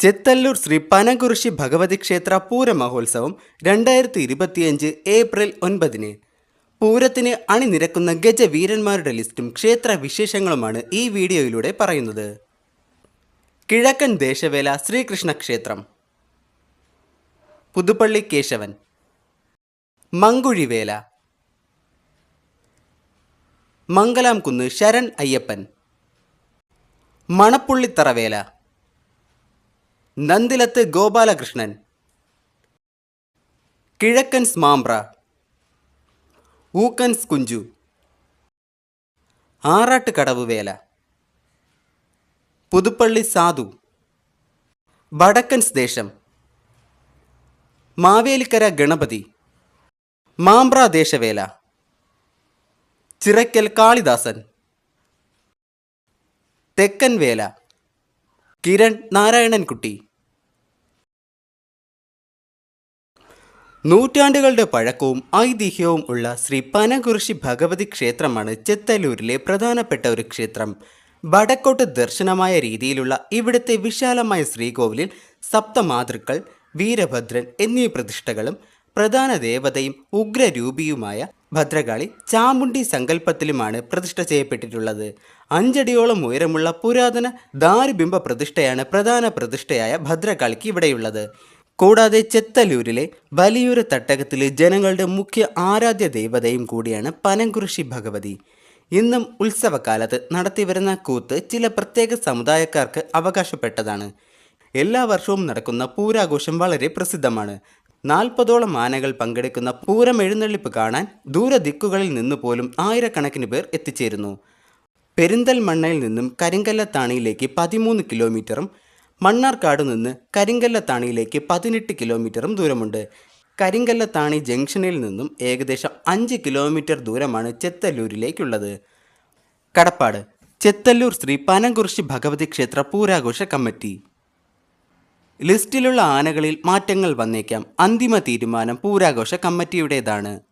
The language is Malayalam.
ചെത്തല്ലൂർ ശ്രീ പനകുറിശി ഭഗവതി ക്ഷേത്ര പൂര മഹോത്സവം രണ്ടായിരത്തി ഇരുപത്തിയഞ്ച് ഏപ്രിൽ ഒൻപതിന്. പൂരത്തിന് അണിനിരക്കുന്ന ഗജവീരന്മാരുടെ ലിസ്റ്റും ക്ഷേത്ര വിശേഷങ്ങളുമാണ് ഈ വീഡിയോയിലൂടെ പറയുന്നത്. കിഴക്കൻ ദേശവേല ശ്രീകൃഷ്ണ ക്ഷേത്രം. പുതുപ്പള്ളി കേശവൻ. മങ്കുഴിവേല. മംഗലാംകുന്ന് ശരൺ അയ്യപ്പൻ. മണപ്പുള്ളിത്തറവേല. നന്ദിലത്ത് ഗോപാലകൃഷ്ണൻ. കിഴക്കൻസ് മാമ്പ്ര ഊക്കൻസ് കുഞ്ചു ആറാട്ടുകടവ് വേല. പുതുപ്പള്ളി സാധു. വടക്കൻസ് ദേശം. മാവേലിക്കര ഗണപതി. മാമ്പ്ര ദേശവേല. ചിറയ്ക്കൽ കാളിദാസൻ. തെക്കൻ വേല. കിരൺ നാരായണൻകുട്ടി. നൂറ്റാണ്ടുകളുടെ പഴക്കവും ഐതിഹ്യവും ഉള്ള ശ്രീ പനകുറിശി ഭഗവതി ക്ഷേത്രമാണ് ചെത്തല്ലൂരിലെ പ്രധാനപ്പെട്ട ഒരു ക്ഷേത്രം. വടക്കോട്ട് ദർശനമായ രീതിയിലുള്ള ഇവിടുത്തെ വിശാലമായ ശ്രീകോവിലിൽ സപ്തമാതൃക്കൾ വീരഭദ്രൻ എന്നീ പ്രതിഷ്ഠകളും പ്രധാന ദേവതയും ഉഗ്രരൂപിയുമായ ഭദ്രകാളി ചാമുണ്ടി സങ്കല്പത്തിലുമാണ് പ്രതിഷ്ഠ ചെയ്യപ്പെട്ടിട്ടുള്ളത്. അഞ്ചടിയോളം ഉയരമുള്ള പുരാതന ദാരുബിംബ പ്രതിഷ്ഠയാണ് പ്രധാന പ്രതിഷ്ഠയായ ഭദ്രകാളിക്ക് ഇവിടെയുള്ളത്. കൂടാതെ ചെത്തലൂരിലെ വലിയൊരു തട്ടകത്തിലെ ജനങ്ങളുടെ മുഖ്യ ആരാധ്യ ദേവതയും കൂടിയാണ് പനംകുറിശി ഭഗവതി. ഇന്നും ഉത്സവകാലത്ത് നടത്തിവരുന്ന കൂത്ത് ചില പ്രത്യേക സമുദായക്കാർക്ക് അവകാശപ്പെട്ടതാണ്. എല്ലാ വർഷവും നടക്കുന്ന പൂരാഘോഷം വളരെ പ്രസിദ്ധമാണ്. നാൽപ്പതോളം ആനകൾ പങ്കെടുക്കുന്ന പൂരം എഴുന്നള്ളിപ്പ് കാണാൻ ദൂരദിക്കുകളിൽ നിന്ന് പോലും ആയിരക്കണക്കിന് പേർ എത്തിച്ചേരുന്നു. പെരിന്തൽമണ്ണയിൽ നിന്നും കരിങ്കല്ലത്താണിയിലേക്ക് പതിമൂന്ന് കിലോമീറ്ററും മണ്ണാർക്കാട് നിന്ന് കരിങ്കല്ലത്താണിയിലേക്ക് പതിനെട്ട് കിലോമീറ്ററും ദൂരമുണ്ട്. കരിങ്കല്ലത്താണി ജംഗ്ഷനിൽ നിന്നും ഏകദേശം അഞ്ച് കിലോമീറ്റർ ദൂരമാണ് ചെത്തല്ലൂരിലേക്കുള്ളത്. കടപ്പാട് ചെത്തല്ലൂർ ശ്രീ പനംകുറിശി ഭഗവതി ക്ഷേത്ര പൂരാഘോഷ കമ്മിറ്റി. ലിസ്റ്റിലുള്ള ആനകളിൽ മാറ്റങ്ങൾ വന്നേക്കാം. അന്തിമ തീരുമാനം പൂരാഘോഷ കമ്മിറ്റിയുടേതാണ്.